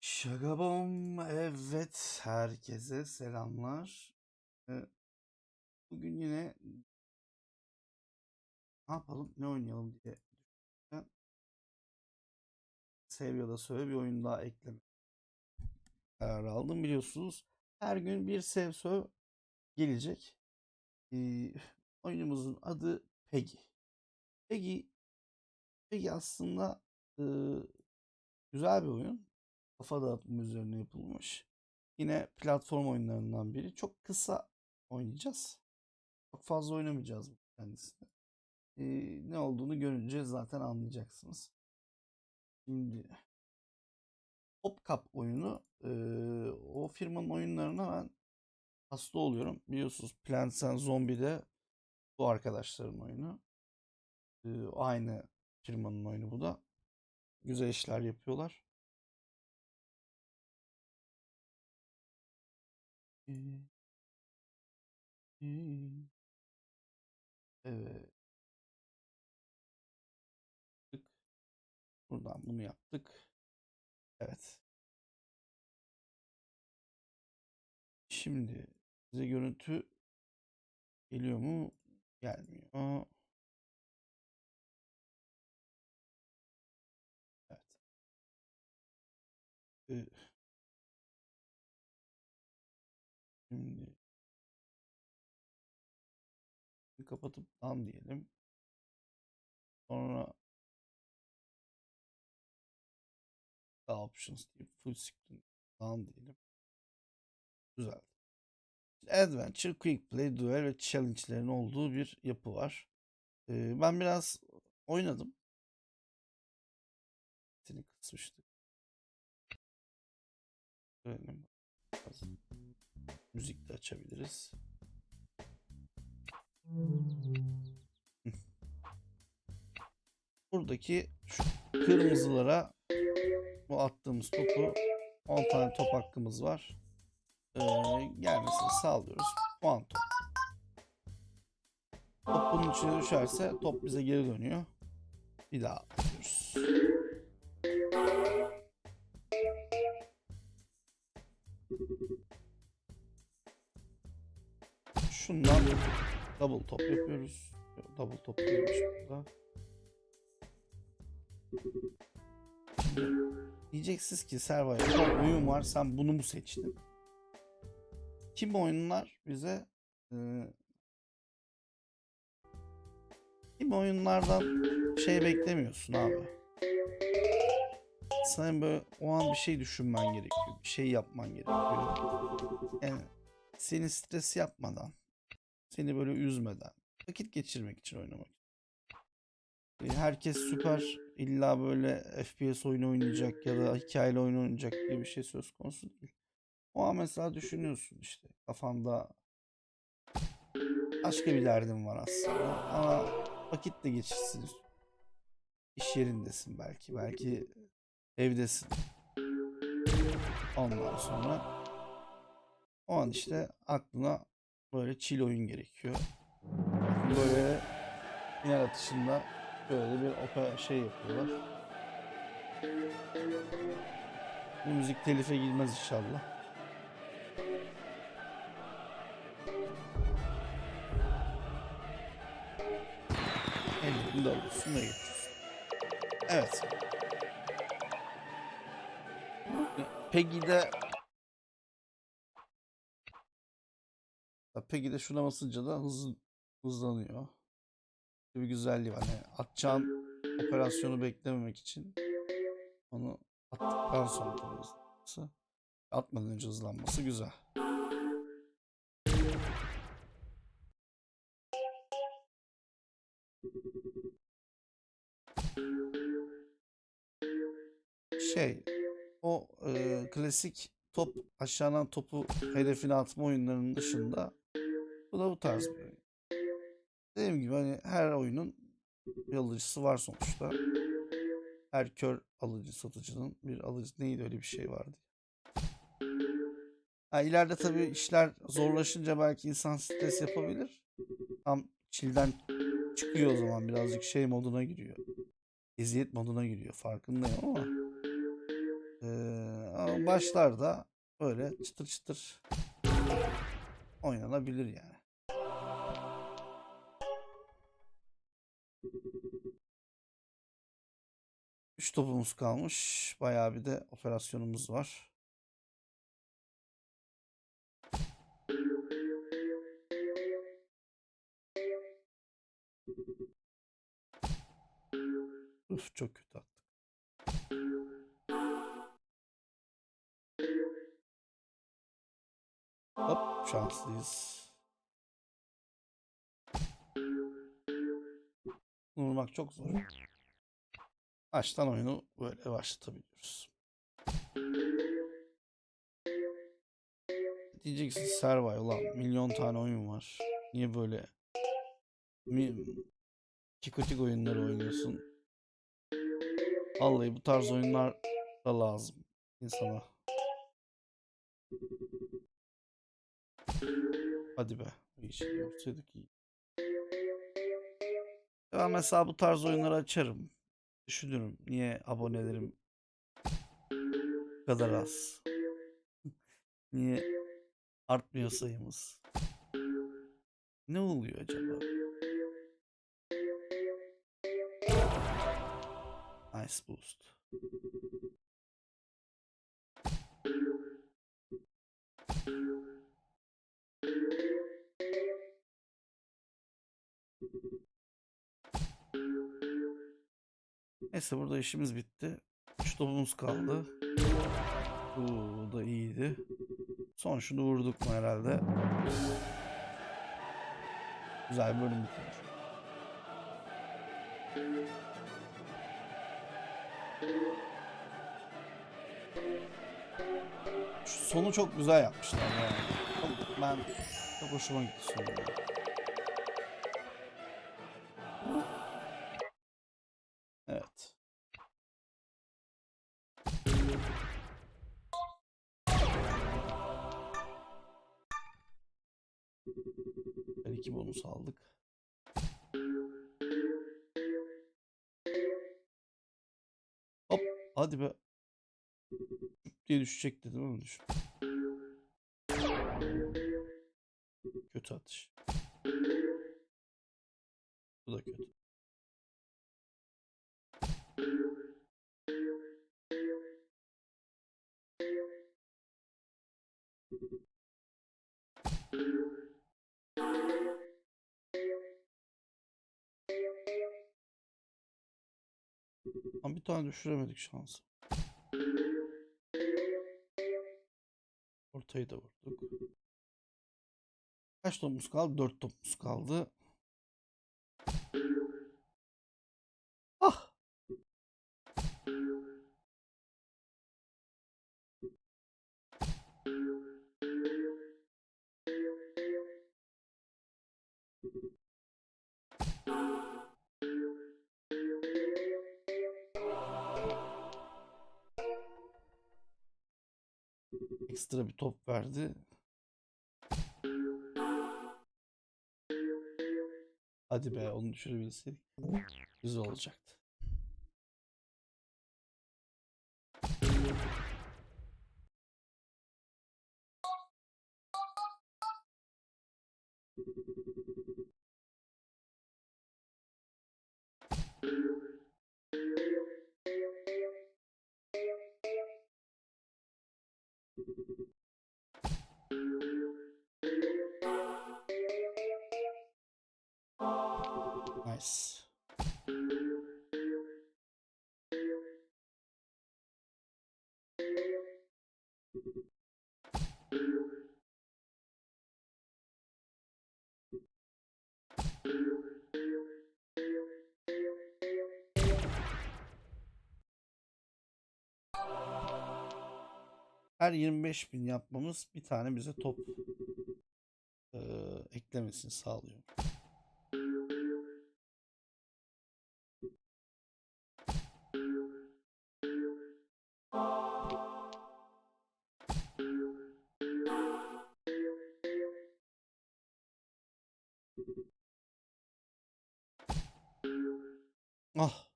Şagabom evet herkese selamlar. Bugün yine ne yapalım ne oynayalım diye düşünürken Sev ya da söyle bir oyun daha ekleme kararı aldım biliyorsunuz. Her gün bir sev söv gelecek. Oyunumuzun adı Peggy. Peggy, Peggy aslında güzel bir oyun. Kafa dağıtma üzerine yapılmış. Yine platform oyunlarından biri. Çok kısa oynayacağız. Çok fazla oynamayacağız kendisini. Ee, ne olduğunu görünce zaten anlayacaksınız. Şimdi PopCap oyunu e, o firmanın oyunlarına ben hasta oluyorum. Biliyorsunuz Plants and Zombie'de bu arkadaşların oyunu. Ee, aynı firmanın oyunu bu da. Güzel işler yapıyorlar. Evet. Buradan bunu yaptık. Evet. Şimdi size görüntü geliyor mu? Gelmiyor. Evet. Ee, kapatıp dan diyelim. Sonra daha options deyip full screen dan diyelim. Güzel. Adventure, Quick Play, Duel ve Challenge'lerin olduğu bir yapı var. Ee, ben biraz oynadım. Seni kısmıştık. Görelim. Müzik de açabiliriz. Buradaki şu kırmızılara bu attığımız topu 10 tane top hakkımız var. Ee, gelmesini sağlıyoruz. Puan top. Top bunun içine düşerse top bize geri dönüyor. Bir daha atıyoruz. Şundan double top yapıyoruz. Double top değilmiş burada. Diyeceksiniz ki bu oyun var sen bunu mu seçtin? Kim oyunlar bize e, kim oyunlardan şey beklemiyorsun abi. Sen böyle o an bir şey düşünmen gerekiyor. Bir şey yapman gerekiyor. Yani seni stres yapmadan, seni böyle üzmeden, vakit geçirmek için oynamak. E, Herkes süper illa böyle FPS oyunu oynayacak ya da hikayeli oyun oynayacak diye bir şey söz konusu değil. O an mesela düşünüyorsun işte kafanda başka bir derdin var aslında ama vakit de geçirsin. İş yerindesin belki, belki evdesin. Ondan sonra o an işte aklına böyle chill oyun gerekiyor. Böyle final atışında böyle bir opera şey yapıyorlar. Bu müzik telife girmez inşallah. Ellerini de alıyorsun ve geçiyorsun. Evet. Peggy'de Peggy'de şuna basınca da hız, hızlanıyor. Bir güzelliği var. Yani atacağın operasyonu beklememek için onu attıktan sonra hızlanması, atmadan önce hızlanması güzel. Şey, o e, klasik top aşağıdan topu hedefine atma oyunlarının dışında bu da bu tarz bir oyun. Dediğim gibi hani her oyunun bir alıcısı var sonuçta. Her kör alıcı satıcının bir alıcı neydi öyle bir şey vardı. Ha, ileride tabii işler zorlaşınca belki insan stres yapabilir. Tam çilden çıkıyor o zaman birazcık şey moduna giriyor. Eziyet moduna giriyor farkındayım ama. Ee, ama başlarda böyle çıtır çıtır oynanabilir yani. Topumuz kalmış. Bayağı bir de operasyonumuz var. Uf çok kötü attık. Hop şanslıyız. Vurmak çok zor. Baştan oyunu böyle başlatabiliyoruz. Diyeceksin Servay ulan milyon tane oyun var. Niye böyle mi, kikotik oyunları oynuyorsun? Vallahi bu tarz oyunlar da lazım insana. Hadi be. İşi yapsaydık iyi. Ben mesela bu tarz oyunları açarım. Düşünürüm. Niye abonelerim kadar az? Niye artmıyor sayımız? Ne oluyor acaba? Nice boost. Neyse burada işimiz bitti. 3 topumuz kaldı. Bu da iyiydi. Son şunu vurduk mu herhalde? Güzel bir bölüm bitirmiş. Sonu çok güzel yapmışlar yani. Ben çok hoşuma gitti sonu. 2 bonus aldık. Hop hadi be. Diye düşecek dedim ama düş. Kötü atış. Bu da kötü. Thank you. Ama bir tane düşüremedik şansı. Ortayı da vurduk. Kaç topumuz kaldı? 4 topumuz kaldı. Ekstra bir top verdi. Hadi be onu düşürebilseydik. Güzel olacaktı. Nice. Her 25 bin yapmamız bir tane bize top eee, eklemesini sağlıyor. Ah.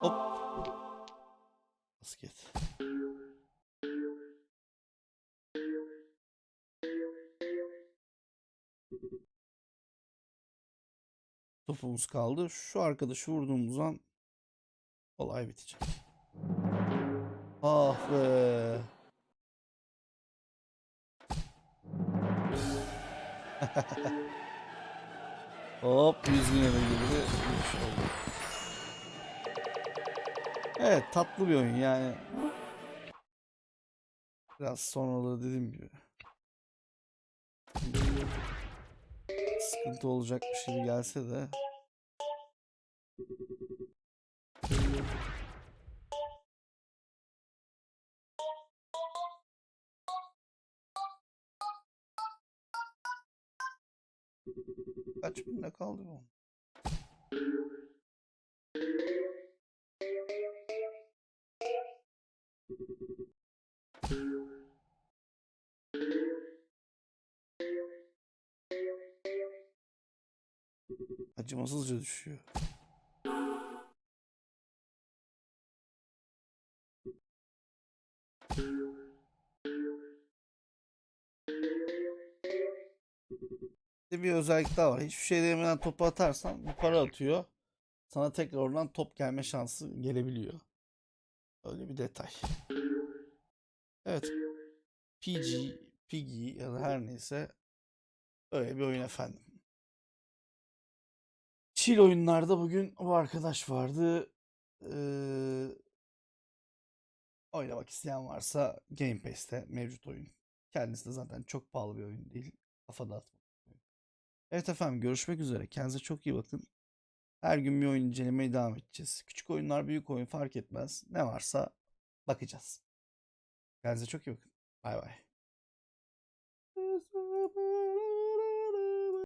Hop. basket. Topumuz kaldı. Şu arkadaşı vurduğumuz an olay bitecek. Ah be. Hop 100 bin gibi şey oldu. Evet tatlı bir oyun yani. Biraz sonraları dediğim gibi. Sıkıntı olacakmış gibi gelse de. Kaç binde kaldı bu? Acımasızca düşüyor. Bir bir özellik daha var. Hiçbir şey demeden topu atarsan para atıyor. Sana tekrar oradan top gelme şansı gelebiliyor. Öyle bir detay. Evet. PG, Piggy ya da her neyse öyle bir oyun efendim. Chill oyunlarda bugün bu arkadaş vardı. Ee, oynamak isteyen varsa Game Pass'te mevcut oyun. Kendisi de zaten çok pahalı bir oyun değil. Kafa dağıtmak. Evet efendim görüşmek üzere. Kendinize çok iyi bakın. Her gün bir oyun incelemeye devam edeceğiz. Küçük oyunlar, büyük oyun fark etmez. Ne varsa bakacağız. Kendinize çok iyi bakın. Bay bay.